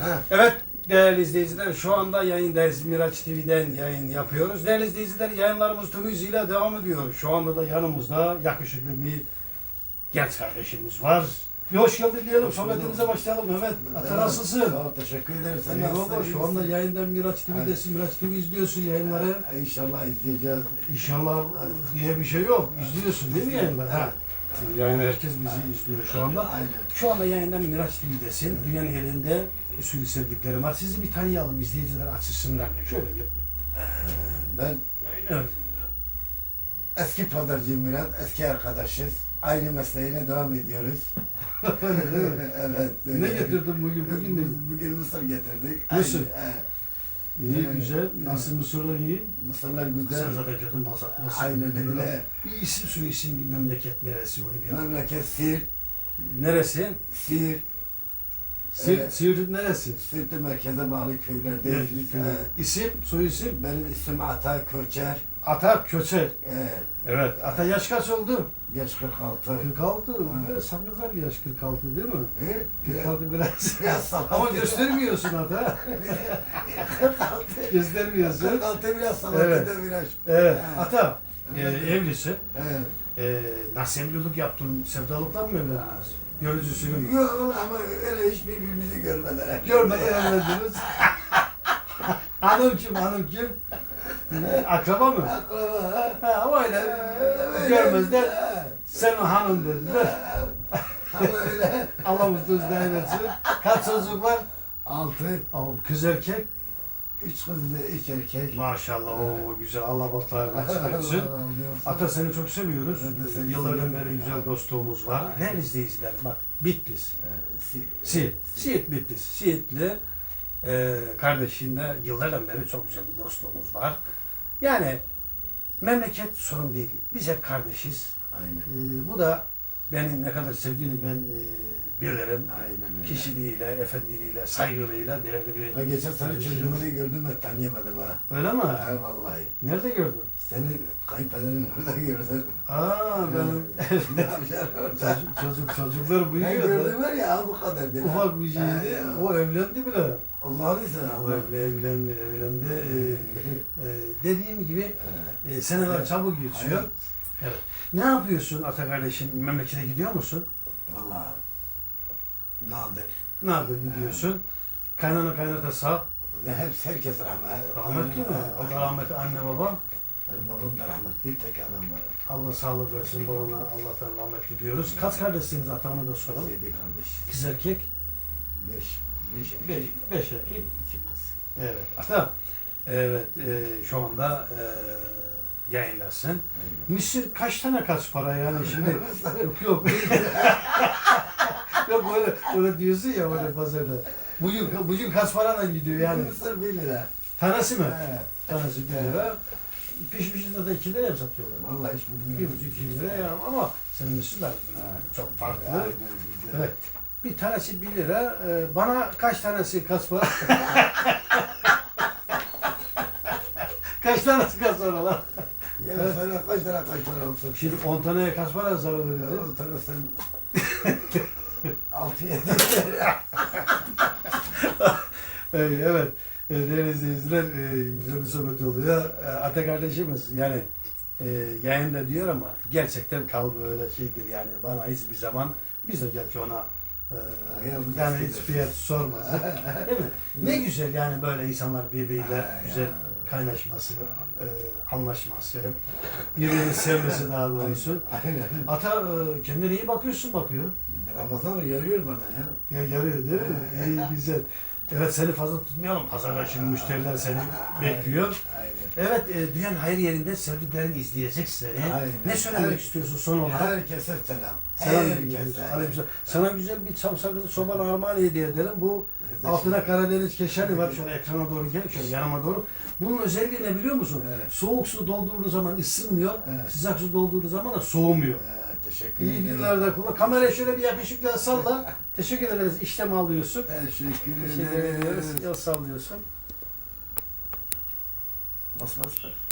Ha. Evet değerli izleyiciler şu anda yayındayız. Miraç TV'den yayın yapıyoruz. Değerli izleyiciler yayınlarımız tüm hızıyla devam ediyor. Şu anda da yanımızda yakışıklı bir genç kardeşimiz var. Bir hoş geldin diyelim. Hoş Sohbetimize başlayalım Mehmet. Ata nasılsın? Sağ ol, teşekkür ederim. Sen Eyvallah, nasılsın? iyi şu anda misin? yayından Miraç TV'desin. Miraç TV izliyorsun yayınları. İnşallah izleyeceğiz. İnşallah diye bir şey yok. İzliyorsun değil mi yayınları? Ha. Yayını herkes bizi izliyor şu anda. Aynen. Şu anda yayından Miraç TV'desin. Dünyanın yerinde usulü sevdiklerim var. Sizi bir tanıyalım izleyiciler açısından. Şöyle bir. Ben Evet. eski pazarcıyım biraz. Eski arkadaşız. Aynı mesleğine devam ediyoruz. evet. Ne getirdin bugün? Bugün? Bugün mısır getirdik. Mısır. Aynı, he. İyi, Evet. güzel. Nasıl mısırlar iyi? Mısırlar Sen güzel. zaten kötü masa. masa Aynen öyle. Bir isim su isim bir memleket neresi onu bir. Memleket Siirt. Neresi? Siirt. Siirt, Evet. Siirt neresi? Siirt'te merkeze bağlı köylerdeyiz. Neresi? He. İsim, soy isim? Benim ismim Ata Köçer. Ata Köçer. Evet. Evet. Ata yaş kaç oldu? Yaş 46. 46. Evet. Evet. Sen güzel yaş 46 değil mi? He? 46 biraz. Biraz salak. Ama göstermiyorsun Ata. göstermiyorsun. 46 biraz salak Evet. evet. biraz. Evet. Ha. Ata, e, evlisin. Evet. E, nasıl evlilik yaptın? Sevdalıktan mı evlendiniz? Görücüsünü mü? Yok ama öyle hiç birbirimizi görmeden. Görmeden evlendiniz. hanım kim? Hanım kim? Akraba mı? Akraba ha. Öyle Öyle. görmezler. Sen o hanım dediler. Ama öyle. Allah mutlu uzun etsin. Kaç çocuk var? Altı, Aa, Kız erkek. üç kız ve üç erkek. Maşallah o güzel. Allah bahtlarını açık etsin. Ata seni çok seviyoruz. Ben de seni Yıllardan seviyorum. beri güzel dostluğumuz var. Değerli izleyiciler bak Bitlis. Siirt. Siirt Bitlis. Siirtli e, kardeşimle yıllardan beri çok güzel bir dostluğumuz var. Yani memleket sorun değil. Biz hep kardeşiz. Aynen. E, bu da beni ne kadar sevdiğini ben e, bilirim. Aynen öyle. Kişiliğiyle, efendiliğiyle, saygılığıyla değerli bir... Ben geçen sene çocuğunu gördüm ben tanıyamadım ha. Öyle mi? Ha vallahi. Nerede gördün? Seni kayınpederin orada gördüm. Aa benim ne yapacaksın orada? çocuk, çocuk çocuklar Ben büyüyor. gördüm var ya bu kadar. Ufak bir şeydi. O evlendi bile. Allah'ını sen O Allah. evli, evlendi, evlendi. Ee, e, dediğim gibi e, seneler çabuk geçiyor. Evet. Ne yapıyorsun Ata kardeşim? Memlekete gidiyor musun? Vallahi nadir. Nerede gidiyorsun? Kaynana kaynata sağ. Ne hepsi herkes rahmet. Rahmetli mi? Allah rahmet anne baba. Benim babam da rahmetli tek anam var. Allah sağlık versin babana Allah'tan rahmet diliyoruz. Kaç kardeşsiniz atanı da soralım. Yedi kardeş. Kız erkek. Beş. Beş erkek. Beş, beş erkek. İki kız. Evet. Ata. Evet. e, şu anda e, yayındasın. Mısır kaç tane kaç para yani şimdi? yok yok. yok öyle, öyle diyorsun ya öyle pazarda. Bugün, bugün kaç paradan gidiyor yani? Mısır bir lira. Tanesi mi? He. Tanesi bir lira. Pişmişinde de iki liraya mı satıyorlar? Vallahi hiç Bir bilmiyorum. buçuk iki lira ya ama senin mısırlar çok farklı. Aynen güzel. Evet. Bir tanesi bir lira. Ee, bana kaç tanesi para? kaç tanesi para lan? Ya sana kaç lira kaç para olsun? Şimdi 10 taneye kaç para zarar verildi? O sana sen altı yedi Ee, evet. Ee, Değerli izleyiciler, e, güzel bir sohbet oluyor. Ee, Ata kardeşimiz yani e, yayında diyor ama gerçekten kalbi öyle şeydir yani bana hiçbir zaman biz de gerçi ona Ya bu yani hiç fiyat sormaz. Değil mi? Ne güzel yani böyle insanlar birbiriyle Ha, güzel ya. kaynaşması, e, anlaşması, birbirini sevmesi daha doğrusu. Aynen. Ata e, kendine iyi bakıyorsun bakıyor. Ramazan yarıyor bana ya. Ya yarıyor değil mi? İyi güzel. Evet seni fazla tutmayalım. Pazarda şimdi müşteriler seni bekliyor. Aynen. Evet e, dünyanın her yerinde sevdiklerin izleyecek seni. Aynen. Ne söylemek Evet. istiyorsun son olarak? Herkese selam. Selam Herkese. ediyoruz. Aleykümselam. Sana güzel bir çam sakızı çoban armağan hediye edelim. Bu altına Karadeniz keşani var. Şöyle ekrana doğru gel, şöyle yanıma doğru. Bunun özelliği ne biliyor musun? Evet. Soğuk su doldurduğu zaman ısınmıyor. Evet. Sıcak su doldurduğu zaman da soğumuyor. Ee, teşekkür İyi ederim. günlerde kullan. Kamerayı şöyle bir yakışıklı salla. Teşekkür ederiz. İşlem alıyorsun. Teşekkür Teşekkür ederiz. ederiz. Yol sallıyorsun. Bas bas bas.